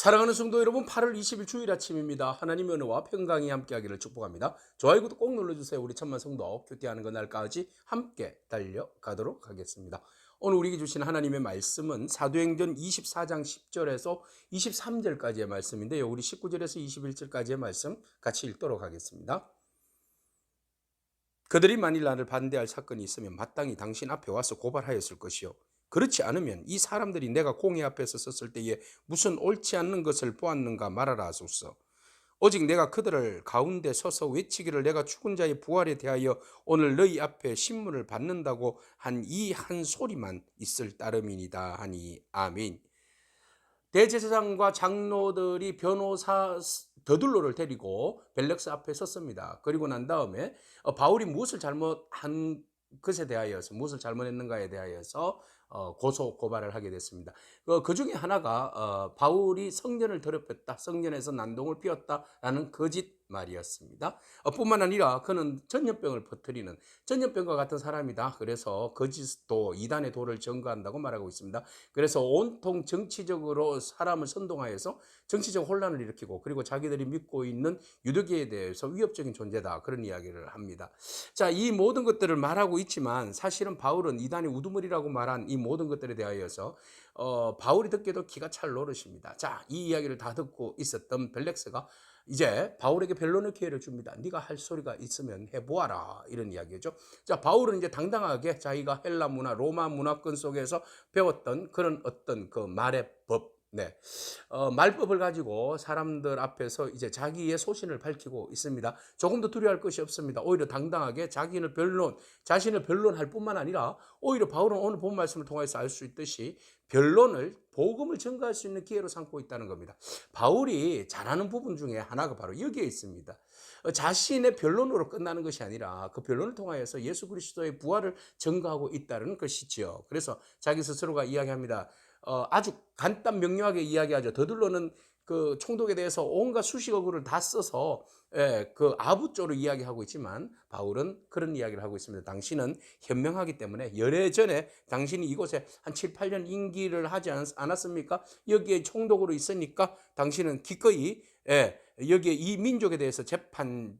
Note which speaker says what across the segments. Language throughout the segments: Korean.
Speaker 1: 사랑하는 성도 여러분, 8월 20일 주일 아침입니다. 하나님의 은혜와 평강이 함께하기를 축복합니다. 좋아요, 구독 꼭 눌러주세요. 우리 천만 성도 교대하는 그날까지 함께 달려가도록 하겠습니다. 오늘 우리에게 주신 하나님의 말씀은 사도행전 24장 10절에서 23절까지의 말씀인데요. 우리 19절에서 21절까지의 말씀 같이 읽도록 하겠습니다. 그들이 만일 나를 반대할 사건이 있으면 마땅히 당신 앞에 와서 고발하였을 것이요. 그렇지 않으면 이 사람들이 내가 공회 앞에서 섰을 때에 무슨 옳지 않는 것을 보았는가 말하라 하소서. 오직 내가 그들을 가운데 서서 외치기를 내가 죽은 자의 부활에 대하여 오늘 너희 앞에 신문을 받는다고 한 이한 소리만 있을 따름이니다 하니 아멘. 대제사장과 장로들이 변호사 더둘로를 데리고 벨렉스 앞에 섰습니다. 그리고 난 다음에 어, 바울이 무엇을 잘못한 것에 대하여서 무엇을 잘못했는가에 대하여서 어, 고소 고발을 하게 됐습니다. 그, 그 중에 하나가 어, 바울이 성전을 더럽혔다, 성전에서 난동을 피웠다라는 거짓 말이었습니다. 어, 뿐만 아니라 그는 전염병을 퍼뜨리는 전염병과 같은 사람이다. 그래서 거짓도 이단의 도를 증거한다고 말하고 있습니다. 그래서 온통 정치적으로 사람을 선동하여서 정치적 혼란을 일으키고 그리고 자기들이 믿고 있는 유대교에 대해서 위협적인 존재다. 그런 이야기를 합니다. 자, 이 모든 것들을 말하고 있지만 사실은 바울은 이단의 우두머리라고 말한 이 모든 것들에 대하여서 어, 바울이 듣기도 기가 찰 노릇입니다. 자, 이 이야기를 다 듣고 있었던 벨렉스가 이제 바울에게 변론의 기회를 줍니다. 네가 할 소리가 있으면 해보아라 이런 이야기죠. 자 바울은 이제 당당하게 자기가 헬라 문화, 로마 문화권 속에서 배웠던 그런 어떤 그 말의 법, 네. 어, 말법을 가지고 사람들 앞에서 이제 자기의 소신을 밝히고 있습니다. 조금도 두려워할 것이 없습니다. 오히려 당당하게 자기는 변론, 자신을 변론할 뿐만 아니라 오히려 바울은 오늘 본 말씀을 통해서 알 수 있듯이 변론을 복음을 증거할 수 있는 기회로 삼고 있다는 겁니다. 바울이 잘하는 부분 중에 하나가 바로 여기에 있습니다. 어, 자신의 변론으로 끝나는 것이 아니라 그 변론을 통하여서 예수 그리스도의 부활을 증거하고 있다는 것이지요. 그래서 자기 스스로가 이야기합니다. 어, 아주 간단 명료하게 이야기하죠. 더들로는 그 총독에 대해서 온갖 수식어 글을 다 써서 예, 그 아부조로 이야기하고 있지만 바울은 그런 이야기를 하고 있습니다. 당신은 현명하기 때문에 열애전에 당신이 이곳에 한 7, 8년 임기를 하지 않았습니까? 여기에 총독으로 있으니까 당신은 기꺼이 예, 여기에 이 민족에 대해서 재판장이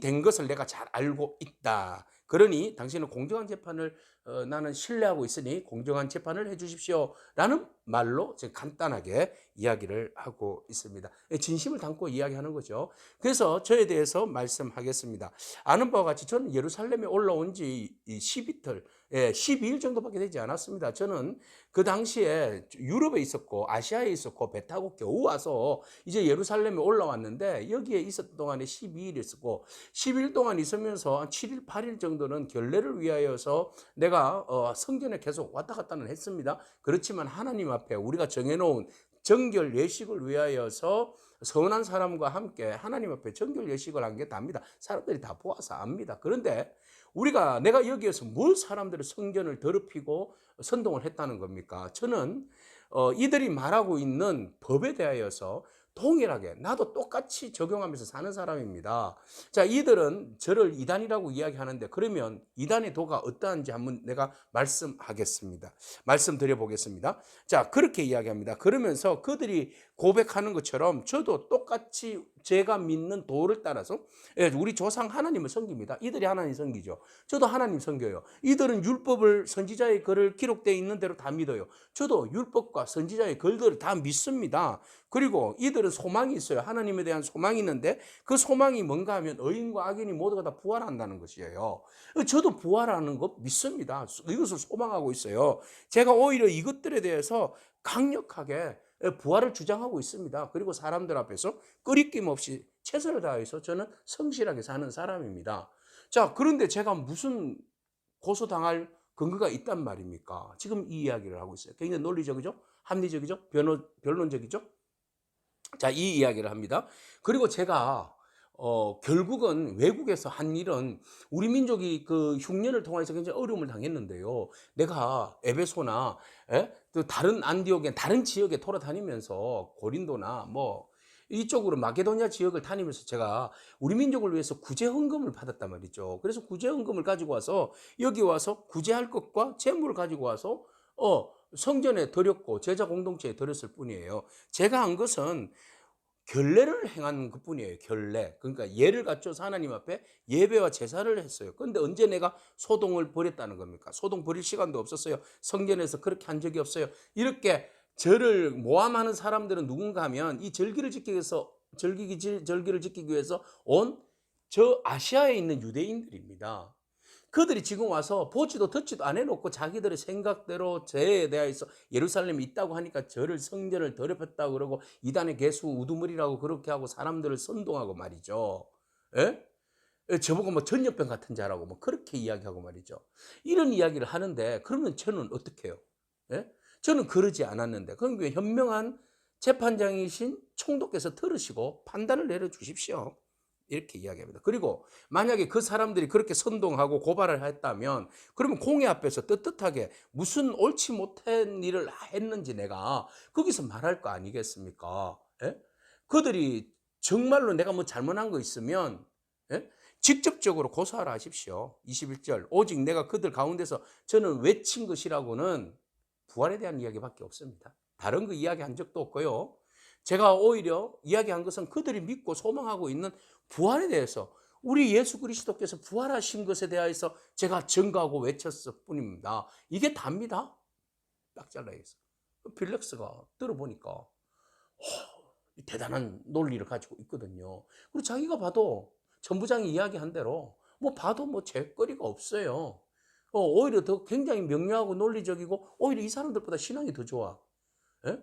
Speaker 1: 된 것을 내가 잘 알고 있다. 그러니 당신은 공정한 재판을 어, 나는 신뢰하고 있으니 공정한 재판을 해주십시오. 라는 말로 지금 간단하게 이야기를 하고 있습니다. 예, 진심을 담고 이야기하는 거죠. 그래서 저에 대해서 말씀하겠습니다. 아는 바와 같이 저는 예루살렘에 올라온 지 12틀, 예, 12일 정도밖에 되지 않았습니다. 저는 그 당시에 유럽에 있었고 아시아에 있었고 배 타고 겨우 와서 이제 예루살렘에 올라왔는데 여기에 있었던 동안에 12일 있었고 10일 동안 있으면서 한 7일, 8일 정도는 결례를 위하여서 내가 어, 성전에 계속 왔다 갔다는 했습니다. 그렇지만 하나님 앞에 우리가 정해놓은 정결 예식을 위하여서 선한 사람과 함께 하나님 앞에 정결 예식을 한 게 답니다. 사람들이 다 보아서 압니다. 그런데 우리가 내가 여기에서 뭘 사람들의 성전을 더럽히고 선동을 했다는 겁니까? 저는 어, 이들이 말하고 있는 법에 대하여서 동일하게 나도 똑같이 적용하면서 사는 사람입니다. 자, 이들은 저를 이단이라고 이야기하는데 그러면 이단의 도가 어떠한지 한번 내가 말씀하겠습니다. 말씀드려 보겠습니다. 자, 그렇게 이야기합니다. 그러면서 그들이 고백하는 것처럼 저도 똑같이 제가 믿는 도를 따라서 예, 우리 조상 하나님을 섬깁니다. 이들이 하나님 섬기죠. 저도 하나님 섬겨요. 이들은 율법을 선지자의 글을 기록되어 있는 대로 다 믿어요. 저도 율법과 선지자의 글들을 다 믿습니다. 그리고 이들은 소망이 있어요. 하나님에 대한 소망이 있는데 그 소망이 뭔가 하면 의인과 악인이 모두가 다 부활한다는 것이에요. 저도 부활하는 것 믿습니다. 이것을 소망하고 있어요. 제가 오히려 이것들에 대해서 강력하게 부활을 주장하고 있습니다. 그리고 사람들 앞에서 끄리낌 없이 최선을 다해서 저는 성실하게 사는 사람입니다. 자, 그런데 제가 무슨 고소당할 근거가 있단 말입니까? 지금 이 이야기를 하고 있어요. 굉장히 논리적이죠? 합리적이죠? 변호, 변론적이죠? 자, 이 이야기를 합니다. 그리고 제가 어, 결국은 외국에서 한 일은 우리 민족이 그 흉년을 통해서 굉장히 어려움을 당했는데요. 내가 에베소나 에? 또 다른 안디옥에 다른 지역에 돌아다니면서 고린도나 뭐 이쪽으로 마게도니아 지역을 다니면서 제가 우리 민족을 위해서 구제 헌금을 받았단 말이죠. 그래서 구제 헌금을 가지고 와서 여기 와서 구제할 것과 재물을 가지고 와서 어 성전에 드렸고 제자 공동체에 드렸을 뿐이에요. 제가 한 것은 결례를 행한 것 뿐이에요. 결례. 그러니까 예를 갖춰서 하나님 앞에 예배와 제사를 했어요. 그런데 언제 내가 소동을 벌였다는 겁니까? 소동 벌일 시간도 없었어요. 성전에서 그렇게 한 적이 없어요. 이렇게 절을 모함하는 사람들은 누군가 하면 이 절기를 지키기 위해서 절기 절기를 지키기 위해서 온 저 아시아에 있는 유대인들입니다. 그들이 지금 와서 보지도 듣지도 안 해놓고 자기들의 생각대로 죄에 대해서 예루살렘에 있다고 하니까 저를 성전을 더럽혔다고 그러고 이단의 개수 우두머리라고 그렇게 하고 사람들을 선동하고 말이죠. 예? 예, 저보고 뭐 전염병 같은 자라고 뭐 그렇게 이야기하고 말이죠. 이런 이야기를 하는데 그러면 저는 어떻게 해요? 예? 저는 그러지 않았는데 그럼 현명한 재판장이신 총독께서 들으시고 판단을 내려 주십시오. 이렇게 이야기합니다. 그리고 만약에 그 사람들이 그렇게 선동하고 고발을 했다면 그러면 공회 앞에서 떳떳하게 무슨 옳지 못한 일을 했는지 내가 거기서 말할 거 아니겠습니까? 예? 그들이 정말로 내가 뭐 잘못한 거 있으면 예? 직접적으로 고소하라 하십시오. 21절 오직 내가 그들 가운데서 저는 외친 것이라고는 부활에 대한 이야기밖에 없습니다. 다른 거 이야기 한 적도 없고요. 제가 오히려 이야기한 것은 그들이 믿고 소망하고 있는 부활에 대해서 우리 예수 그리스도께서 부활하신 것에 대해서 제가 증거하고 외쳤을 뿐입니다. 이게 답니다. 딱 잘라야겠어. 빌렉스가 들어보니까 오, 대단한 논리를 가지고 있거든요. 그리고 자기가 봐도 전부장이 이야기한 대로 뭐 봐도 뭐 죄거리가 없어요. 어, 오히려 더 굉장히 명료하고 논리적이고 오히려 이 사람들보다 신앙이 더 좋아. 예?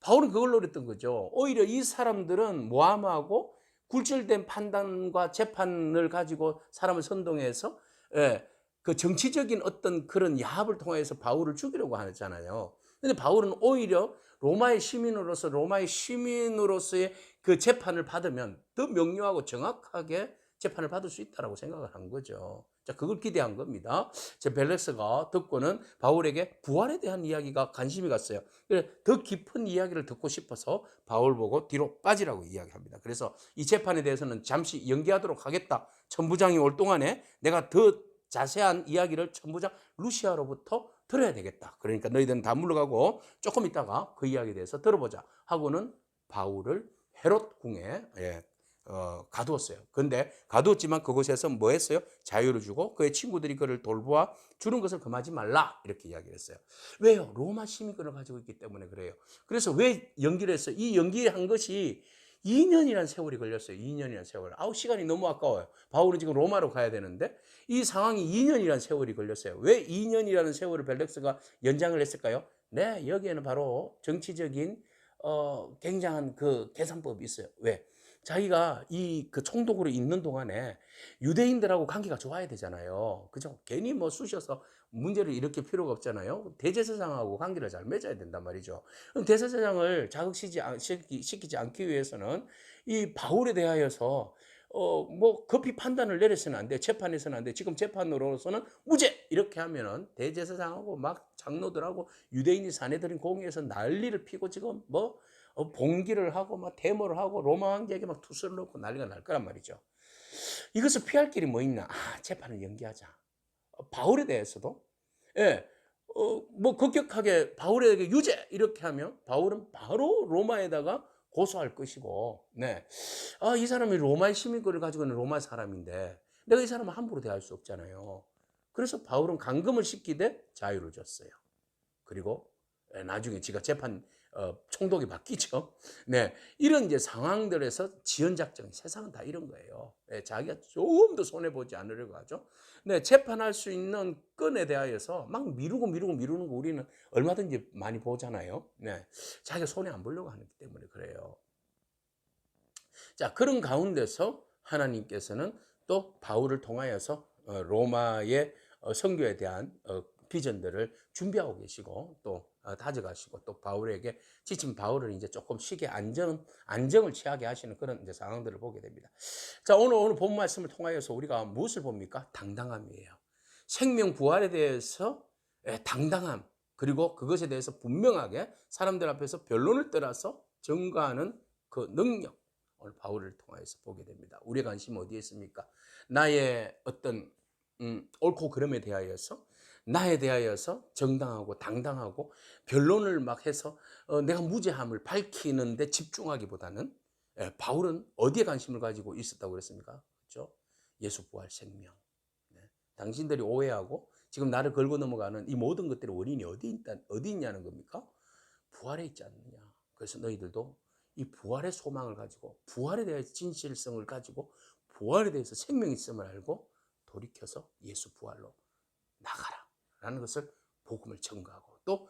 Speaker 1: 바울은 그걸 노렸던 거죠. 오히려 이 사람들은 모함하고 굴절된 판단과 재판을 가지고 사람을 선동해서 예, 그 정치적인 어떤 그런 야합을 통해서 바울을 죽이려고 하잖아요. 근데 바울은 오히려 로마의 시민으로서 로마의 시민으로서의 그 재판을 받으면 더 명료하고 정확하게 재판을 받을 수 있다라고 생각을 한 거죠. 자, 그걸 기대한 겁니다. 제 벨렉스가 듣고는 바울에게 부활에 대한 이야기가 관심이 갔어요. 그래서 더 깊은 이야기를 듣고 싶어서 바울 보고 뒤로 빠지라고 이야기합니다. 그래서 이 재판에 대해서는 잠시 연기하도록 하겠다. 천부장이 올 동안에 내가 더 자세한 이야기를 천부장 루시아로부터 들어야 되겠다. 그러니까 너희들은 다 물러가고 조금 있다가 그 이야기에 대해서 들어보자 하고는 바울을 헤롯 궁에 예, 어, 가두었어요. 근데 가두었지만 그곳에서 뭐 했어요? 자유를 주고 그의 친구들이 그를 돌보아 주는 것을 금하지 말라 이렇게 이야기를 했어요. 왜요? 로마 시민권을 가지고 있기 때문에 그래요. 그래서 왜 연기를 했어요? 이 연기한 것이 2년이란 세월이 걸렸어요. 2년이란 세월. 아우 시간이 너무 아까워요. 바울은 지금 로마로 가야 되는데 이 상황이 2년이란 세월이 걸렸어요. 왜 2년이라는 세월을 벨렉스가 연장을 했을까요? 네, 여기에는 바로 정치적인 어, 굉장한 그 계산법이 있어요. 왜? 자기가 이 그 총독으로 있는 동안에 유대인들하고 관계가 좋아야 되잖아요. 그죠? 괜히 뭐 쑤셔서 문제를 일으킬 필요가 없잖아요. 대제사장하고 관계를 잘 맺어야 된단 말이죠. 그럼 대제사장을 자극시키지 않기 위해서는 이 바울에 대하여서 어 뭐 급히 판단을 내려서는 안 돼. 재판에서는 안 돼. 지금 재판으로서는 무죄 이렇게 하면은 대제사장하고 막 장로들하고 유대인이 사내들인 공회에서 난리를 피고 지금 뭐 어, 봉기를 하고 막 데모를 하고 로마 황제에게 막 투수를 놓고 난리가 날 거란 말이죠. 이것을 피할 길이 뭐 있나? 아, 재판을 연기하자. 어, 바울에 대해서도 예. 어, 뭐 급격하게 바울에게 유죄 이렇게 하면 바울은 바로 로마에다가 고소할 것이고, 네. 아, 이 사람이 로마의 시민권을 가지고 있는 로마 사람인데, 내가 이 사람을 함부로 대할 수 없잖아요. 그래서 바울은 감금을 시키되 자유를 줬어요. 그리고 예, 나중에 지가 재판 어, 총독이 바뀌죠. 네, 이런 이제 상황들에서 지연 작전 세상은 다 이런 거예요. 네, 자기가 조금 더 손해 보지 않으려고 하죠. 네, 재판할 수 있는 건에 대하여서 막 미루고 미루고 미루는 거 우리는 얼마든지 많이 보잖아요. 네, 자기가 손해 안 보려고 하기 때문에 그래요. 자, 그런 가운데서 하나님께서는 또 바울을 통하여서 어, 로마의 어, 선교에 대한 어, 비전들을 준비하고 계시고 또 어, 다져가시고 또 바울에게 지친 바울을 이제 조금 쉬게 안정 안정을 취하게 하시는 그런 이제 상황들을 보게 됩니다. 자 오늘 오늘 본 말씀을 통하여서 우리가 무엇을 봅니까? 당당함이에요. 생명 부활에 대해서 예, 당당함 그리고 그것에 대해서 분명하게 사람들 앞에서 변론을 떠나서 증거하는 그 능력 오늘 바울을 통하여서 보게 됩니다. 우리의 관심 어디에 있습니까? 나의 어떤 음, 옳고 그름에 대하여서 나에 대하여서 정당하고 당당하고 변론을 막 해서 어, 내가 무죄함을 밝히는데 집중하기보다는 예, 바울은 어디에 관심을 가지고 있었다고 그랬습니까? 그렇죠? 예수 부활 생명. 네. 당신들이 오해하고 지금 나를 걸고 넘어가는 이 모든 것들의 원인이 어디 있다 어디 있냐는 겁니까? 부활에 있지 않느냐. 그래서 너희들도 이 부활의 소망을 가지고 부활에 대해서 진실성을 가지고 부활에 대해서 생명이 있음을 알고 돌이켜서 예수 부활로 나가라. 라는 것을 복음을 전가하고 또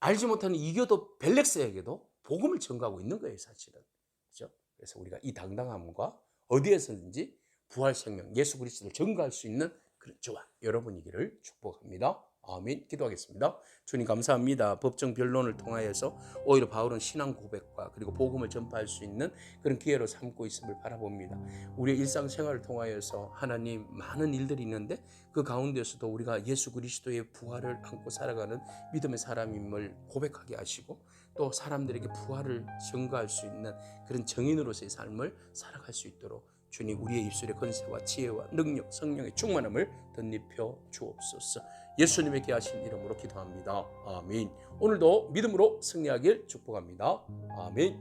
Speaker 1: 알지 못하는 이교도 벨렉스에게도 복음을 전가하고 있는 거예요, 사실은. 그죠? 그래서 우리가 이 당당함과 어디에서든지 부활 생명, 예수 그리스도를 전가할 수 있는 그런 저와 여러분이기를 축복합니다. 아멘. 기도하겠습니다. 주님 감사합니다. 법정 변론을 통하여서 오히려 바울은 신앙 고백과 그리고 복음을 전파할 수 있는 그런 기회로 삼고 있음을 바라봅니다. 우리의 일상생활을 통하여서 하나님 많은 일들이 있는데 그 가운데서도 우리가 예수 그리스도의 부활을 안고 살아가는 믿음의 사람임을 고백하게 하시고 또 사람들에게 부활을 증거할 수 있는 그런 정인으로서의 삶을 살아갈 수 있도록 주님 우리의 입술의 건세와 지혜와 능력 성령의 충만함을 덧입혀 주옵소서. 예수님의 귀하신 이름으로 기도합니다. 아멘. 오늘도 믿음으로 승리하길 축복합니다. 아멘.